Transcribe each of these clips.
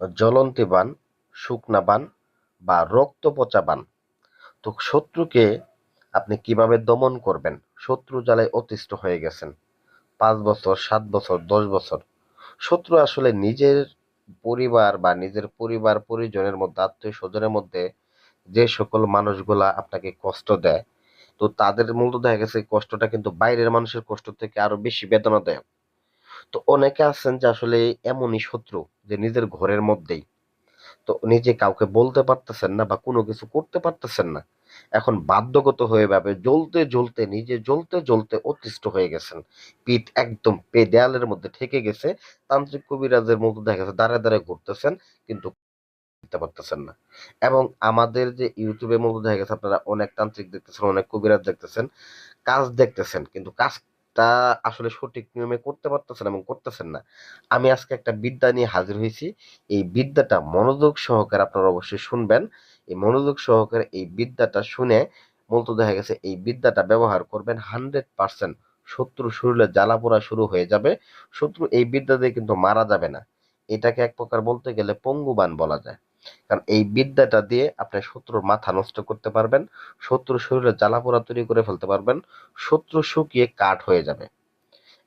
জ্বলন্তি বান, শুকনা বান বা রক্ত পচা বান। তো শত্রুকে আপনি কীভাবে দমন করবেন? শত্রু জ্বালায় অতিষ্ঠ হয়ে গেছেন। পাঁচ বছর, সাত বছর, দশ বছর। শত্রু আসলে নিজের পরিবার বা নিজের পরিবার পরিজনের মধ্যে, আত্মীয় স্বজনের মধ্যে যে সকল মানুষগুলা আপনাকে কষ্ট দেয়, তো তাদের মূলত দেখা গেছে কষ্টটা কিন্তু বাইরের মানুষের কষ্ট থেকে আরও বেশি বেদনাদায়ক। তো অনেকে আছেন যে আসলে এমনই শত্রু যে নিজের ঘরের মধ্যেই। তো নিজে কাউকে বলতে পারতেছেন না বা কোনো কিছু করতে পারতেছেন না। এখন বাধ্যগত হয়ে ভাবে জ্বলতে জ্বলতে, নিজে জ্বলতে জ্বলতে অতিষ্ঠ হয়ে গেছেন। পিঠ একদম পে দেয়ালের মধ্যে ঠেকে গেছে। তান্ত্রিক কবিরাজের মতো দেখা গেছে দাঁড়ায় দাঁড়ায় ঘুরতেছেন কিন্তু পারতেছেন না। এবং আমাদের যে ইউটিউবের মধ্যে দেখা গেছে, আপনারা অনেক তান্ত্রিক দেখতেছেন, অনেক কবিরাজ দেখতেছেন, কাজ দেখতেছেন, কিন্তু কাজটা আসলে সঠিক নিয়মে করতে পারতেছেন এবং করতেছেন না। আমি আজকে একটা বিদ্যা নিয়ে হাজির হয়েছি। এই বিদ্যাটা মনোযোগ সহকারে আপনারা অবশ্যই শুনবেন। এই মনোযোগ সহকারে এই বিদ্যাটা শুনে মূলত দেখা গেছে এই বিদ্যাটা ব্যবহার করবেন হান্ড্রেড পার্সেন্ট শত্রু শরীরে জ্বালা পোড়া শুরু হয়ে যাবে। শত্রু এই বিদ্যা দিয়ে কিন্তু মারা যাবে না। এটাকে এক প্রকার বলতে গেলে পঙ্গুবান বলা যায়। কারণ এই বিদ্যাটা দিয়ে আপনি শত্রুর মাথা নষ্ট করতে পারবেন, শত্রুর শরীরে জ্বালা পোড়া তৈরি করে ফেলতে পারবেন, শত্রু শুকিয়ে কাঠ হয়ে যাবে,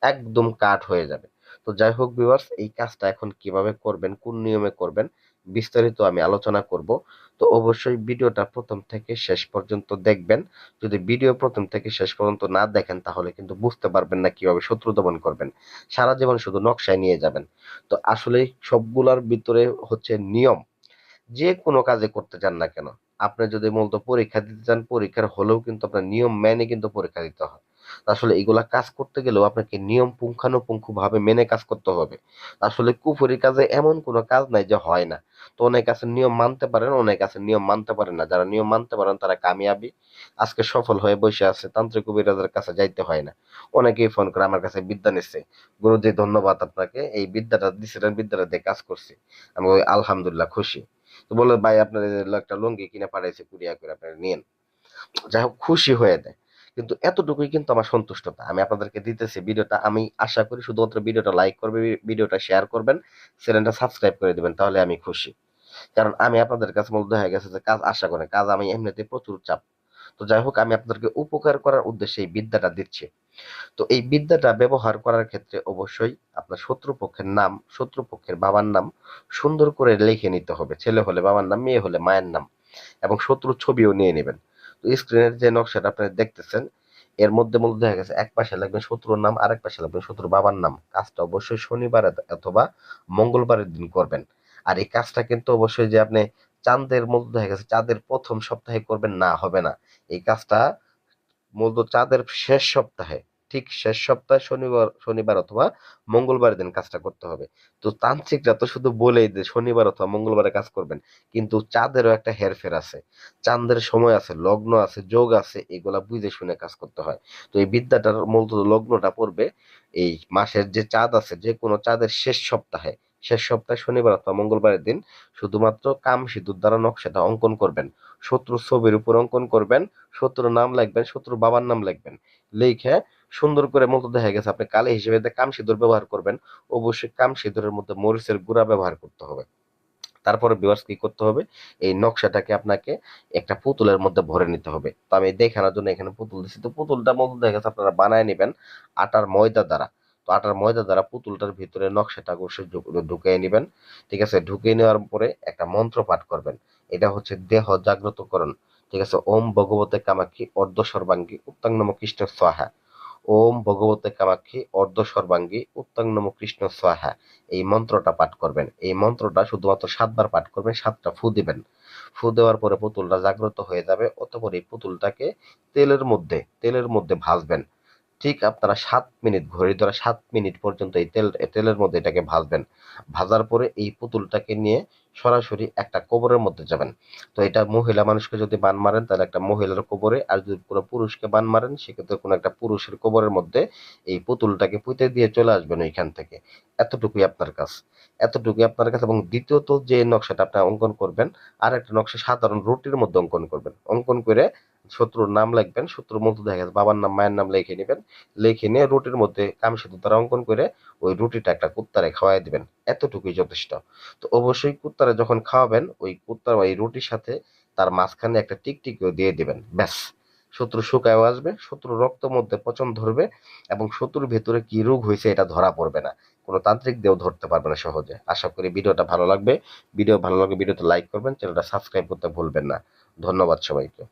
একদম কাঠ হয়ে যাবে। তো যাই হোক ভিউয়ার্স এই কাজটা এখন কীভাবে করবেন, কোন নিয়মে করবেন, বিস্তারিত আমি আলোচনা করব। তো অবশ্যই ভিডিওটা প্রথম থেকে শেষ পর্যন্ত দেখবেন। যদি ভিডিও প্রথম থেকে শেষ পর্যন্ত না দেখেন, তাহলে কিন্তু বুঝতে পারবেন না কীভাবে শত্রু দমন করবেন। সারা জীবন শুধু নকশায় নিয়ে যাবেন। তো আসলে সবগুলার ভিতরে হচ্ছে নিয়ম। যে কোনো কাজে করতে চান না কেন, আপনি যদি মূলত পরীক্ষা দিতে চান, পরীক্ষার হলেও কিন্তু আপনার নিয়ম মেনে কিন্তু পরীক্ষা দিতে হয়। আসলে এগুলা কাজ করতে গেলেও আপনাকে নিয়ম পুঙ্খানুপুঙ্খ ভাবে মেনে কাজ করতে হবে। আসলে কুফরি কাজে এমন কোনো কাজ নাই যে হয় না। তো অনেক আছে নিয়ম মানতে পারেন, অনেক আছে নিয়ম মানতে পারেন না। যারা নিয়ম মানতে পারেন, তারা কামিয়াবি। আজকে সফল হয়ে বসে আছে, তান্ত্রিক কবিরাজের কাছে যাইতে হয় না। অনেকেই ফোন করে আমার কাছে বিদ্যা নিচ্ছে গুরুজি, ধন্যবাদ আপনাকে। এই বিদ্যাটা দিছিলেন, বিদ্যাটা দিয়ে কাজ করছি। আমি আলহামদুলিল্লাহ খুশি। তো বলে ভাই, আপনার একটা লুঙ্গি কিনে পাঠাইছে কুরিয়া করে আপনারা নিয়েন। যাই হোক, খুশি হয়ে দেয় কিন্তু এতটুকুই কিন্তু আমার সন্তুষ্টতা। আমি আপনাদেরকে দিতেছি ভিডিওটা। আমি আশা করি শুধুমাত্র ভিডিওটা লাইক করবে, ভিডিওটা শেয়ার করবেন, চ্যানেলটা সাবস্ক্রাইব করে দিবেন, তাহলে আমি খুশি। কারণ আমি আপনাদের কাছে মূলত হয়ে গেছে যে কাজ আশা করে, কাজ আমি এমনিতে প্রচুর চাপ। তো যাই হোক, আমি আপনাদেরকে উপকার করার উদ্দেশ্যে এই বিদ্যাটা দিচ্ছি। তো এই বিদ্যাটা ব্যবহার করার ক্ষেত্রে অবশ্যই আপনার শত্রুপক্ষের নাম, শত্রুপক্ষের বাবার নাম সুন্দর করে লিখে নিতে হবে। ছেলে হলে বাবার নাম, মেয়ে হলে মায়ের নাম এবং শত্রুর ছবিও নিয়ে নেবেন। তো স্ক্রিনের যে নকশাটা আপনারা দেখতেছেন, এর মধ্যে মূলত দেখা গেছে এক পাশে লাগবে শত্রুর নাম আর এক পাশে লাগবে শত্রুর বাবার নাম। কাজটা অবশ্যই শনিবার অথবা মঙ্গলবারের দিন করবেন। আর এই কাজটা কিন্তু অবশ্যই যে আপনি চাঁদের মধ্যে দেখা গেছে চাঁদের প্রথম সপ্তাহে করবেন না, হবে না। এই কাজটা মূলত চাঁদের শেষ সপ্তাহে, ঠিক শেষ সপ্তাহে শনিবার শনিবার অথবা মঙ্গলবার দিন কাজটা করতে হবে। তো তান্ত্রিকরা তো শুধু বলেই যে শনিবার অথবা মঙ্গলবারে কাজ করবেন, কিন্তু চাঁদেরও একটা হেরফের আছে। চাঁদের সময় আছে, লগ্ন আছে, যোগ আছে, এগুলা বুঝে শুনে কাজ করতে হয়। তো এই বিদ্যাটার মূলত লগ্নটা পড়বে এই মাসের যে চাঁদ আছে যে কোনো চাঁদের শেষ সপ্তাহে। শেষ সপ্তাহে শনিবার অথবা মঙ্গলবারের দিন শুধুমাত্র কাম সিঁদুর দ্বারা নকশাটা অঙ্কন করবেন। শত্রু ছবির উপর অঙ্কন করবেন, শত্রুর নাম লিখবেন, শত্রুর বাবার নাম লিখবেন। লিখে সুন্দর করে মতো দেখা গেছে আপনি কালি হিসেবে কাম সিঁদুর ব্যবহার করবেন, অবশ্যই কাম সিঁদুরের মধ্যে মরিচের গুঁড়া ব্যবহার করতে হবে। তারপরে বিভার্স কি করতে হবে? এই নকশাটাকে আপনাকে একটা পুতুলের মধ্যে ভরে নিতে হবে। তো আমি দেখানোর জন্য এখানে পুতুল দিচ্ছি তো পুতুলটা মতো দেখা গেছে আপনারা বানায় নেবেন আটার ময়দা দ্বারা। আটার ময়দা দ্বারা পুতুলটার ভিতরে নকশাটা অবশ্যই ঢুকিয়ে নেবেন। ঠিক আছে, ঢুকিয়ে নেওয়ার পরে একটা মন্ত্র পাঠ করবেন। এটা হচ্ছে দেহ জাগ্রতকরণ। ঠিক আছে, ওম ভগবতে কামাক্ষী অর্ধ সর্বাঙ্গী উত্তাং নম কৃষ্ণ সোহা ওম ভগবতে কামাক্ষী অর্ধ সর্বাঙ্গী উত্তাং নম কৃষ্ণ সোহা এই মন্ত্রটা পাঠ করবেন। এই মন্ত্রটা শুধুমাত্র সাতবার পাঠ করবেন, সাতটা ফু দিবেন। ফু দেওয়ার পরে পুতুলটা জাগ্রত হয়ে যাবে, অতপর এই পুতুলটাকে তেলের মধ্যে তেলের মধ্যে ভাজবেন। ঠিক আপনারা সাত মিনিট ঘড়ি ধরে সাত মিনিট পর্যন্ত এই তেল তেলের মধ্যে এটাকে ভাজবেন। ভাজার পরে এই পুতুলটাকে নিয়ে সরাসরি একটা কবরের মধ্যে যাবেন। তো এটা মহিলা মানুষকে যদি বান মারেন, তাহলে একটা মহিলার কবরে, আর যদি কোনো পুরুষকে বান মারেন, সেক্ষেত্রে কোনো একটা পুরুষের কবরের মধ্যে এই পুতুলটাকে পুঁতে দিয়ে চলে আসবেন ওইখান থেকে। এতটুকুই আপনার কাছে এতটুকুই আপনার কাছে এবং দ্বিতীয়ত যে নকশাটা আপনি অঙ্কন করবেন আর একটা নকশা সাধারণ রুটির মধ্যে অঙ্কন করবেন। অঙ্কন করে শত্রুর নাম লিখবেন, শত্রুর মধ্যে দেখা গেছে বাবার নাম, মায়ের নাম লিখে নেবেন। লিখে নিয়ে রুটির মধ্যে কামসেতু দ্বারা অঙ্কন করে ওই রুটিটা একটা কুত্তারে খাওয়াই দিবেন। এতটুকুই যথেষ্ট। তো অবশ্যই কুত্তারে যখন খাওয়াবেন, ওই কুত্তার ওই রুটির সাথে তার মাঝখানে একটা টিকটিকিও দিয়ে দিবেন। ব্যাস। শত্রু শুকায়ও আসবে, শত্রু রক্ত মধ্যে পচন ধরবে এবং শত্রুর ভেতরে কি রোগ হয়েছে এটা ধরা পড়বে না। কোনো তান্ত্রিক দিয়েও ধরতে পারবে না সহজে। আশা করি ভিডিওটা ভালো লাগবে। ভিডিও ভালো লাগবে ভিডিওতে লাইক করবেন, চ্যানেলটা সাবস্ক্রাইব করতে ভুলবেন না। ধন্যবাদ সবাইকে।